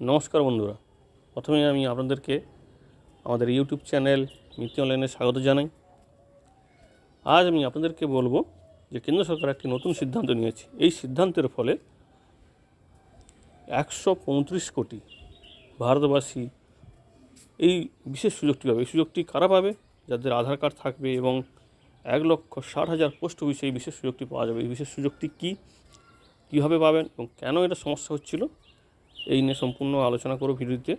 নমস্কার বন্ধুরা। প্রথমে আমি আপনাদেরকে আমাদের ইউটিউব চ্যানেল মিত্তি অনলাইনে স্বাগত জানাই। আজ আমি আপনাদেরকে বলব যে কেন্দ্র সরকার একটি নতুন সিদ্ধান্ত নিয়েছে। এই সিদ্ধান্তের ফলে একশো পঁয়ত্রিশ কোটি ভারতবাসী এই বিশেষ সুযোগটি পাবে। এই সুযোগটি কারা পাবে? যাদের আধার কার্ড থাকবে এবং এক লক্ষ ষাট হাজার পোস্ট অফিসে এই বিশেষ সুযোগটি পাওয়া যাবে। এই বিশেষ সুযোগটি কী? কীভাবে পাবেন এবং কেন এটা সমস্যা হচ্ছিল? এই নিয়ে সম্পূর্ণ আলোচনা করব ভিডিওতে।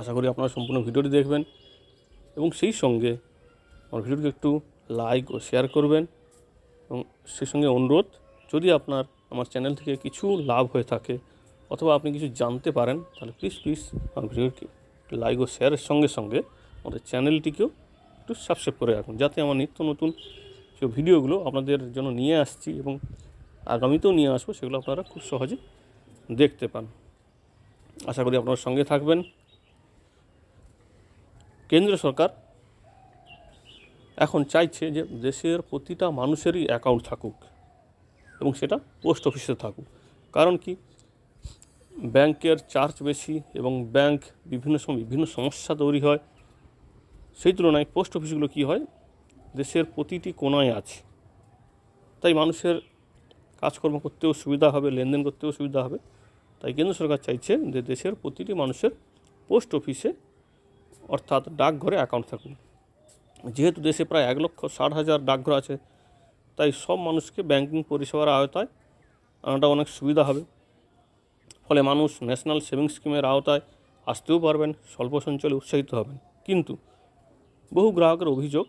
আশা করি আপনারা সম্পূর্ণ ভিডিওটি দেখবেন এবং সেই সঙ্গে আমার ভিডিওটিকে একটু লাইক ও শেয়ার করবেন। এবং সেই সঙ্গে অনুরোধ, যদি আপনার আমার চ্যানেল থেকে কিছু লাভ হয়ে থাকে অথবা আপনি কিছু জানতে পারেন, তাহলে প্লিজ প্লিজ আমার ভিডিওটি লাইক ও শেয়ারের সঙ্গে সঙ্গে আমাদের চ্যানেলটিকেও একটু সাবস্ক্রাইব করে রাখুন, যাতে আমার নিত্য নতুন যে ভিডিওগুলো আপনাদের জন্য নিয়ে আসছি এবং আগামীতেও নিয়ে আসব, সেগুলো আপনারা খুব সহজে দেখতে পান। আশা করি আপনার সঙ্গে থাকবেন। কেন্দ্র সরকার এখন চাইছে যে দেশের প্রতিটা মানুষেরই অ্যাকাউন্ট থাকুক এবং সেটা পোস্ট অফিসে থাকুক। কারণ কি? ব্যাংকের চার্জ বেশি এবং ব্যাংক বিভিন্ন সময় বিভিন্ন সমস্যা তৈরি হয়। সেই তুলনায় পোস্ট অফিসগুলো কী হয়? দেশের প্রতিটি কোনায় আছে। তাই মানুষের কাজকর্ম করতেও সুবিধা হবে, লেনদেন করতেও সুবিধা হবে। তাই কেন্দ্র সরকার চাইছে যে দেশের প্রতিটি মানুষের পোস্ট অফিসে অর্থাৎ ডাকঘরে অ্যাকাউন্ট থাকুক। যেহেতু দেশে প্রায় এক লক্ষ ষাট হাজার ডাকঘর আছে, তাই সব মানুষকে ব্যাংকিং পরিষেবার আওতায় আনাটা অনেক সুবিধা হবে। ফলে মানুষ ন্যাশনাল সেভিংস স্কিমের আওতায় আসতেও পারবেন, স্বল্প সঞ্চলে উৎসাহিত হবেন। কিন্তু বহু গ্রাহকের অভিযোগ,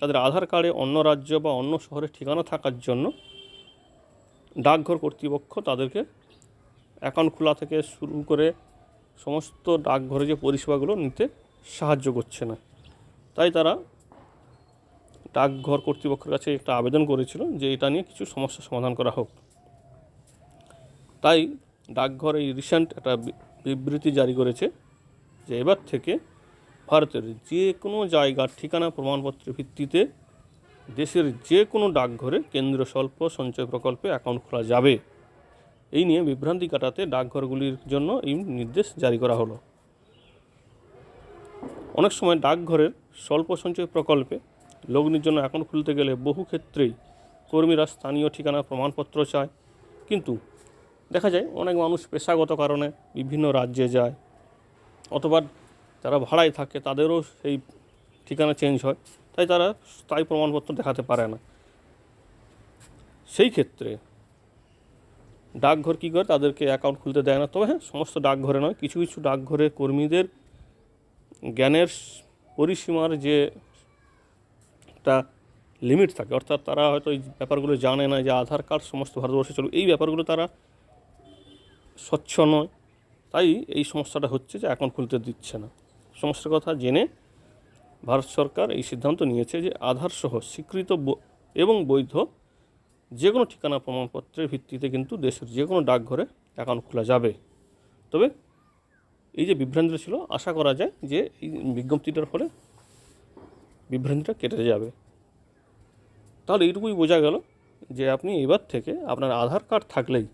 তাদের আধার কার্ডে অন্য রাজ্য বা অন্য শহরে ঠিকানা থাকার জন্য ডাকঘর কর্তৃপক্ষ তাদেরকে অ্যাকাউন্ট খোলা থেকে শুরু করে সমস্ত ডাকঘরে যে পরিষেবাগুলো নিতে সাহায্য করছে না। তাই তারা ডাকঘর কর্তৃপক্ষের কাছে একটা আবেদন করেছিল যে এটা নিয়ে কিছু সমস্যার সমাধান করা হোক। তাই ডাকঘর এই রিসেন্ট একটা বিবৃতি জারি করেছে যে এবার থেকে ভারতের যে কোনো জায়গার ঠিকানা প্রমাণপত্রের ভিত্তিতে দেশের যে কোনো ডাকঘরে কেন্দ্র স্বল্প সঞ্চয় প্রকল্পে অ্যাকাউন্ট খোলা যাবে। এই নিয়ে বিভ্রান্তি কাটাতে ডাকঘরগুলির জন্য এই নির্দেশ জারি করা হলো। অনেক সময় ডাকঘরের স্বল্প সঞ্চয় প্রকল্পে লগ্নির জন্য অ্যাকাউন্ট খুলতে গেলে বহু ক্ষেত্রেই কর্মীরা স্থানীয় ঠিকানা প্রমাণপত্র চায়। কিন্তু দেখা যায় অনেক মানুষ পেশাগত কারণে বিভিন্ন রাজ্যে যায় অথবা যারা ভাড়ায় থাকে তাদেরও সেই ঠিকানা চেঞ্জ হয়, তাই তারা স্থায়ী প্রমাণপত্র দেখাতে পারে না। সেই ক্ষেত্রে ডাকঘর কী করে? তাদেরকে অ্যাকাউন্ট খুলতে দেয় না। তবে হ্যাঁ সমস্ত ডাকঘরে নয়, কিছু কিছু ডাকঘরে কর্মীদের জ্ঞানের পরিসীমার যে একটা লিমিট থাকে, অর্থাৎ তারা হয়তো এই ব্যাপারগুলো জানে না যে আধার কার্ড সমস্ত ভারতবর্ষে চলবে। এই ব্যাপারগুলো তারা স্বচ্ছ নয়। তাই এই সমস্যাটা হচ্ছে যে অ্যাকাউন্ট খুলতে দিচ্ছে না। সমস্যার কথা জেনে ভারত সরকার এই সিদ্ধান্ত নিয়েছে যে আধার সহ স্বীকৃত এবং বৈধ যে কোনো ঠিকানা প্রমাণপত্রের ভিত্তিতে কিন্তু দেশের যে কোনো ডাকঘরে অ্যাকাউন্ট খোলা যাবে। তবে এই যে বিভ্রান্তি ছিল, আশা করা যায় যে এই বিজ্ঞপ্তিটার ফলে বিভ্রান্তিটা কেটে যাবে। তাহলে এইটুকুই বোঝা গেল যে আপনি এবার থেকে আপনার আধার কার্ড থাকলেই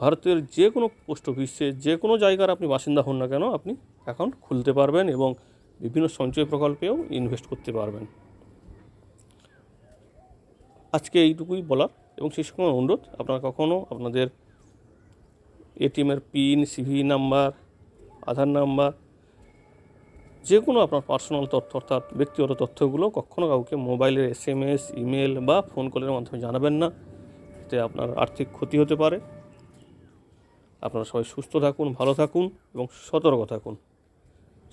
ভারতের যে কোনো পোস্ট অফিসে যে কোনো জায়গার আপনি বাসিন্দা হন না কেন, আপনি অ্যাকাউন্ট খুলতে পারবেন এবং বিভিন্ন সঞ্চয় প্রকল্পেও ইনভেস্ট করতে পারবেন। আজকে এইটুকুই বলার এবং সেই সময় অনুরোধ, আপনারা কখনও আপনাদের এটিএমের pin, CV number, Aadhaar number যে কোনো আপনার পার্সোনাল তথ্য অর্থাৎ ব্যক্তিগত তথ্যগুলো কখনও কাউকে মোবাইলের এস এম এস ইমেল বা ফোন কলের মাধ্যমে জানাবেন না। এতে আপনার আর্থিক ক্ষতি হতে পারে। আপনারা সবাই সুস্থ থাকুন, ভালো থাকুন এবং সতর্ক থাকুন।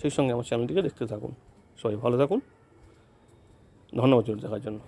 সেই সঙ্গে আমার চ্যানেলটিকে দেখতে থাকুন। সবাই ভালো থাকুন। ধন্যবাদ দেখার জন্য।